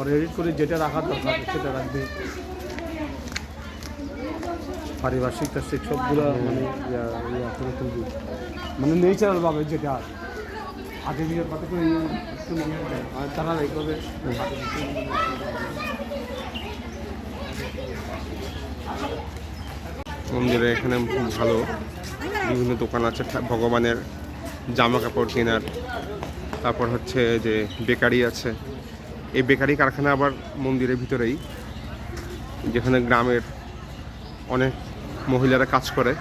পরে এডিট করে যেটা রাখার দরকার সেটা রাখবে। পারিপার্শ্বিক তার সবগুলো মানে মানে নেচারাল ভাবে যেটা দিয়ে কত করে একটু ইয়ে তারা এইভাবে মন্দিরে এখানে খুব ভালো। বিভিন্ন দোকান আছে ভগবানের জামা কাপড় কেনার। তারপর হচ্ছে যে বেকারি আছে। এই বেকারি কারখানা আবার মন্দিরের ভিতরেই, যেখানে গ্রামের অনেক মহিলারা কাজ করে।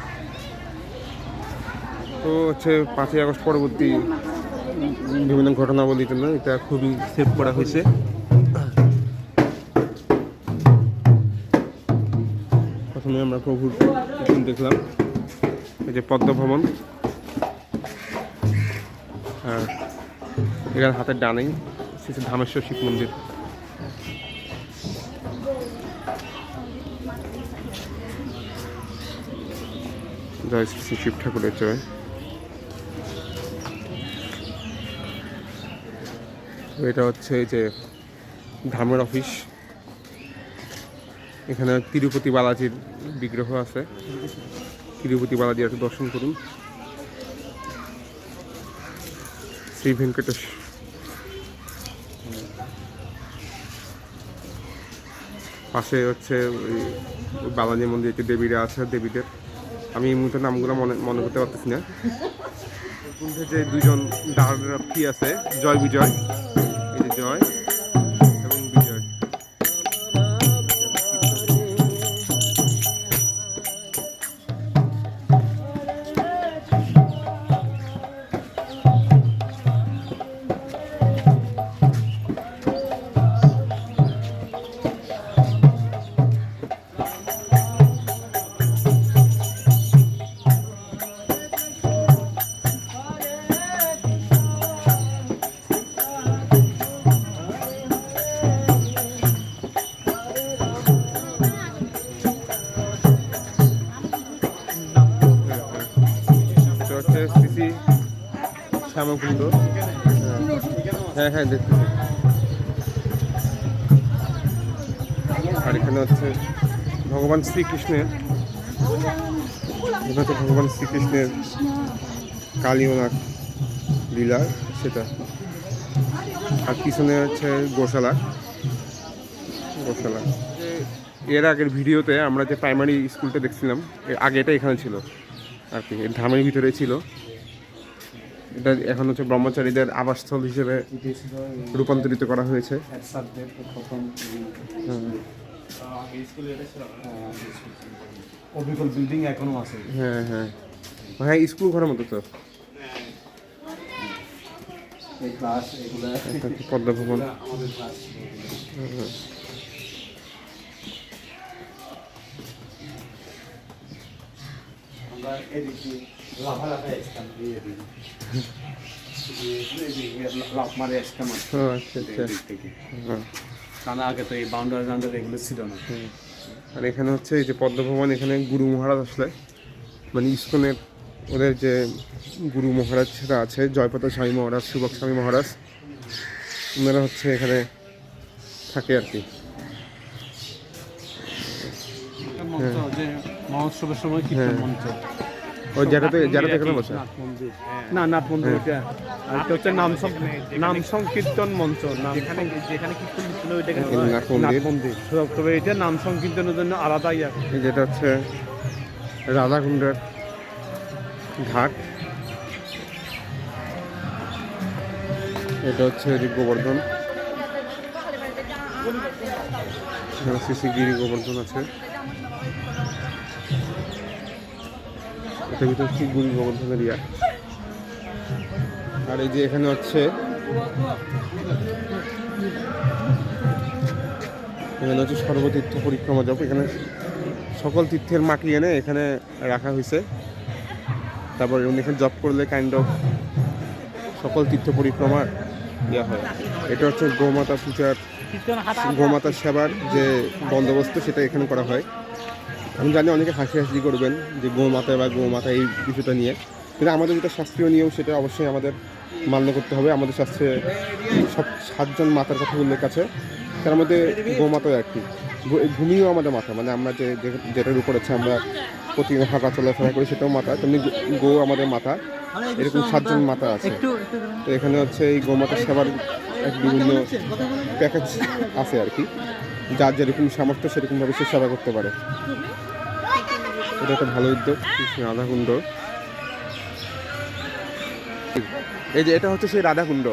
তো হচ্ছে পাঁচই আগস্ট পরবর্তী বিভিন্ন ঘটনাবলীর জন্য এটা খুবই সেভ করা হয়েছে। প্রথমে আমরা প্রভুর দেখলাম, এই যে পদ্ম ভবন। হ্যাঁ এখানে হাতের ডানেই শ্রী ধামেশ্বর শিব মন্দির। জয় শ্রী শিব ঠাকুরের জয়। এটা হচ্ছে এই যে ধামের অফিস। এখানে তিরুপতি বালাজির বিগ্রহ আছে। তিরুপতি বালাজি একটু দর্শন করুন। শ্রী ভেঙ্কটেশ পাশে হচ্ছে ওই বালাজি মন্দির, একটি দেবীরা আছে, দেবীদের। আমি এই মুহূর্তে নামগুলো মনে মনে করতে পারতেছি না। যে দুজন দাঁড়াকি আছে? জয় বিজয়। এই যে জয়। শ্যামকুণ্ড হ্যাঁ হ্যাঁ দেখতে আর এখানে হচ্ছে ভগবান শ্রীকৃষ্ণের এটা ভগবান শ্রীকৃষ্ণের কালীয়নাথ লীলা, সেটা। আর পিছনে হচ্ছে গোশালা। গোশালা। এর আগের ভিডিওতে আমরা যে প্রাইমারি স্কুলটা দেখছিলাম আগে এটা এখানে ছিল। আর কি ধামের ভিতরে ছিল। এটা এখন হচ্ছে ব্রহ্মচারীদের আবাসস্থল হিসেবে রূপান্তরিত করা হয়েছে। একসাথে অবিকল বিল্ডিং এখনও আছে। হ্যাঁ হ্যাঁ। হ্যাঁ স্কুল ঘরের মতো তো। পদ্মা ভবন আমরা এদিকে আগে তো এই বাউন্ডারি বাউন্ডারি এগুলো ছিল না আর এখানে হচ্ছে এই যে পদ্মভবন এখানে গুরু মহারাজ আসলে মানে ইস্কনের ওদের যে গুরু মহারাজরা আছে জয়প্রতাপ স্বামী মহারাজ সুভক স্বামী মহারাজ ওনারা হচ্ছে এখানে থাকে আর কি। মহোৎসবের সময় কীর্তন হ্যাঁ। মঞ্চ। ওই যেটাতে যেটাতে এখানে বসে? না নাট মন্দির ওটা আর এটা হচ্ছে নাম নাম সংকীর্তন মঞ্চ নাম যেখানে কীর্তন ছিল ওইটাকে এই মন্দির। নাট মন্দির। তো- তবে এটা নাম সংকীর্তনের জন্য আলাদা ইয়া। যেটা হচ্ছে রাধাকুণ্ডের ঘাট। এটা হচ্ছে গোবর্ধন শ্রী শ্রী গিরি গোবর্ধন আছে। এটার ভিতরে হচ্ছে গুরি গোবর্ধনের ইয়া আর এই যে এখানে হচ্ছে এখানে হচ্ছে সর্বতীর্থ পরিক্রমা জপ। এখানে সকল তীর্থের মাটি এনে এখানে রাখা হয়েছে। তারপর এখানে জব করলে কাইন্ড অফ সকল তীর্থ পরিক্রমার ইয়া হয়। এটা হচ্ছে গোমাতা পূজার গোমাতার সেবার যে বন্দোবস্ত, সেটা এখানে করা হয়। আমি জানি অনেকে হাসি হাসি করবেন যে গোমাতা বা গোমাতা এই কিছুটা নিয়ে। কিন্তু আমাদের যেটা শাস্ত্রীয় নিয়ম, সেটা অবশ্যই আমাদের মান্য করতে হবে। আমাদের শাস্ত্রে সব সাতজন মাতার কথা উল্লেখ আছে। তার মধ্যে গোমাতাও একটি ভূমিও আমাদের মাথা মানে আমরা যে যেটার উপর হচ্ছে আমরা প্রতিদিন হাঁটা চলাফেরা করি সেটাও মাথা তেমনি গো- গো আমাদের মাথা এরকম সাতজন মাথা আছে। তো এখানে হচ্ছে এই গো গোমাতা সেবার এক বিভিন্ন প্যাকেজ আছে আর কি। যার যেরকম সামর্থ্য সেরকমভাবে সে সেবা করতে পারে। এটা একটা ভালো উদ্যোগ রাধাকুণ্ড এই যে এটা হচ্ছে সেই রাধাকুণ্ড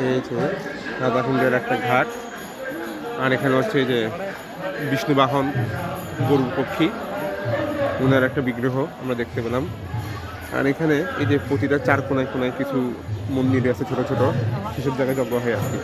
এই যে রাধাকুণ্ডের একটা ঘাট। আর এখানে হচ্ছে যে বিষ্ণু বাহন গরুর পক্ষী ওনার একটা বিগ্রহ আমরা দেখতে পেলাম। আর এখানে এই যে প্রতিটা চার কোনায় কোনায় কিছু মন্দির আছে ছোট ছোট, সেসব জায়গায় যজ্ঞ হয় আর কি।